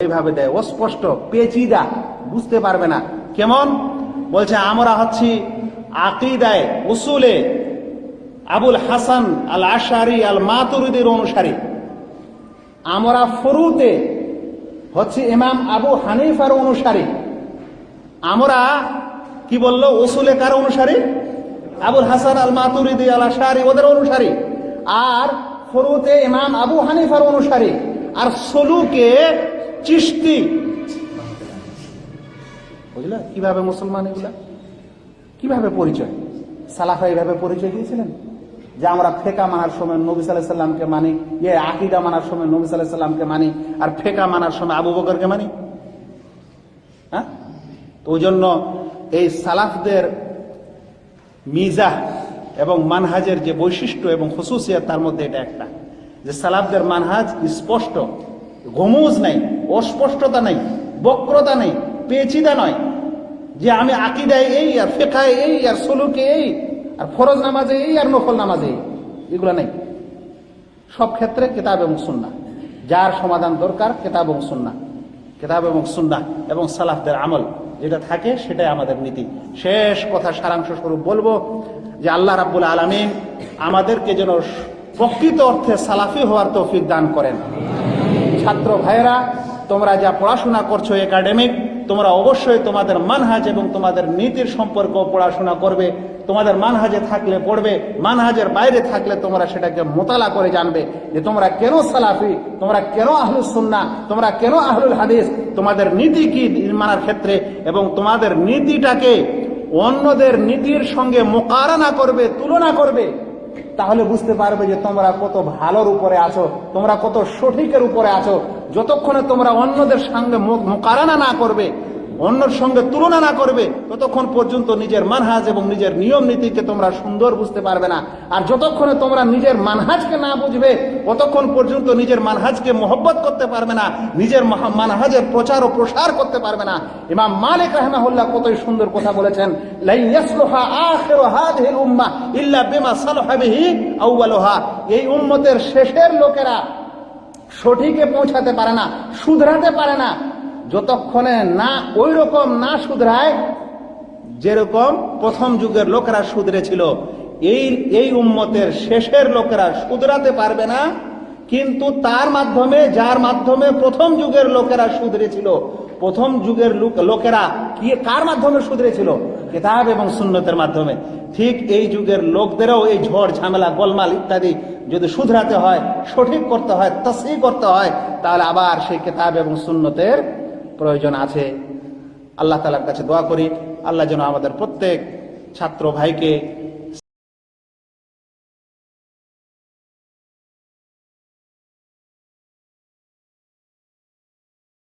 এইভাবে দেয়। অস্পষ্ট, পেচিদা, বুঝতে পারবে না। কেমন? বলছে, আমরা হচ্ছি আকিদায়, উসুলে আবুল হাসান আল আশারি আল মাতুরিদের অনুসারী। আমরা ফরুতে হচ্ছে ইমাম আবু হানিফার অনুসারী। আমরা কি বলল? উসুলে কার অনুসারী? আবুল হাসান আল মাতুরিদি আল আশারি ওদের অনুসারী। আর ফরুতে ইমাম আবু হানিফার অনুসারী। আর সলুকে চিস্তি বুঝলা? কীভাবে মুসলমান এগুলা? কীভাবে পরিচয়? সালাফা এইভাবে পরিচয় দিয়েছিলেন? যে আমরা ফেকা মানার সময় নবী সাল্লাহ সাল্লামকে মানি ইয়ে আকিদা মানার সময় নবী সাল্লাহ সাল্লামকে মানি, আর ফেকা মানার সময় আবু বকরকে মানি। হ্যাঁ? তো ওই জন্য এই সালাফদের মিজাহ এবং মানহাজের যে বৈশিষ্ট্য এবং খুসুসিয়ত, তার মধ্যে এটা একটা। যে সালাফদের মানহাজ স্পষ্ট। গমুজ নাই, অস্পষ্টতা নাই, বক্রতা নেই, পেচিদা নয়। যে আমি আকিদায় এই আর ফেকায় এই আর সলুকে এই, আর ফরজ নামাজে এই আর নফল নামাজে এই, এগুলো নেই। সব ক্ষেত্রে কেতাব এবং সুন্না। যার সমাধান দরকার, কেতাব এবং সুন্না। কেতাব এবং সুন্না এবং সালাফদের আমল, যেটা থাকে সেটাই আমাদের নীতি। শেষ কথা, সারাংশ স্বরূপ বলব যে আল্লাহ রাব্বুল আলমিন আমাদেরকে যেন প্রকৃত অর্থে সালাফি হওয়ার তৌফিক দান করেন। ছাত্র ভাইয়েরা, তোমরা যা পড়াশোনা করছ একাডেমিক তোমরা অবশ্যই তোমাদের মানহাজ এবং তোমাদের নীতির সম্পর্ক পড়াশোনা করবে। তোমাদের মানহাজে থাকলে পড়বে, মানহাজের বাইরে থাকলে তোমরা সেটাকে মোতালা করে জানবে যে তোমরা কেন সালাফি, তোমরা কেন আহলুল সুন্না তোমরা কেন আহলুল হাদিস, তোমাদের নীতি কি মানার ক্ষেত্রে এবং তোমাদের নীতিটাকে অন্যদের নীতির সঙ্গে মোকারানা করবে, তুলনা করবে। তাহলে বুঝতে পারবে যে তোমরা কত ভালোর উপরে আছো, তোমরা কত সঠিকের উপরে আছো। যতক্ষণে তোমরা অন্যদের সঙ্গে মোকারানা না করবে অন্যর সঙ্গে তুলনা না করবে, ততক্ষণ পর্যন্ত নিজের মানহাজ এবং নিজের নিয়ম নীতিকে তোমরা সুন্দর বুঝতে পারবে না। আর যতক্ষণে তোমরা নিজের মানহাজকে না বুঝবে, ততক্ষণ পর্যন্ত নিজের মানহাজকে মোহব্বত করতে পারবে না, নিজের মানহাজের প্রচার ও প্রসার করতে পারবে না। ইমাম মালিক রাহমাহুল্লাহ কতই সুন্দর কথা বলেছেন এই উম্মতের শেষের লোকেরা সঠিকে পৌঁছাতে পারে না, শুধরাতে পারে না। যতক্ষণে না ওই রকম না শুধরায়, যেরকম প্রথম যুগের লোকেরা শুধরেছিল, এই এই উম্মতের শেষের লোকেরা শুধরাতে পারবে না, কিন্তু তার মাধ্যমে, যার মাধ্যমে প্রথম যুগের লোকেরা শুধরেছিল, প্রথম যুগের লোক- লোকেরা কি, কার মাধ্যমে শুধরেছিল? কেতাব এবং সুন্নতের মাধ্যমে। ঠিক এই যুগের লোকদেরও এই ঝড়, ঝামেলা, গোলমাল ইত্যাদি যদি শুধরাতে হয়, সঠিক করতে হয় তসি করতে হয়, তাহলে আবার সেই কেতাব এবং সুন্নতের প্রয়োজন আছে। আল্লাহ তালার কাছে দোয়া করি। আল্লাহ যেন আমাদের প্রত্যেক ছাত্র ভাইকে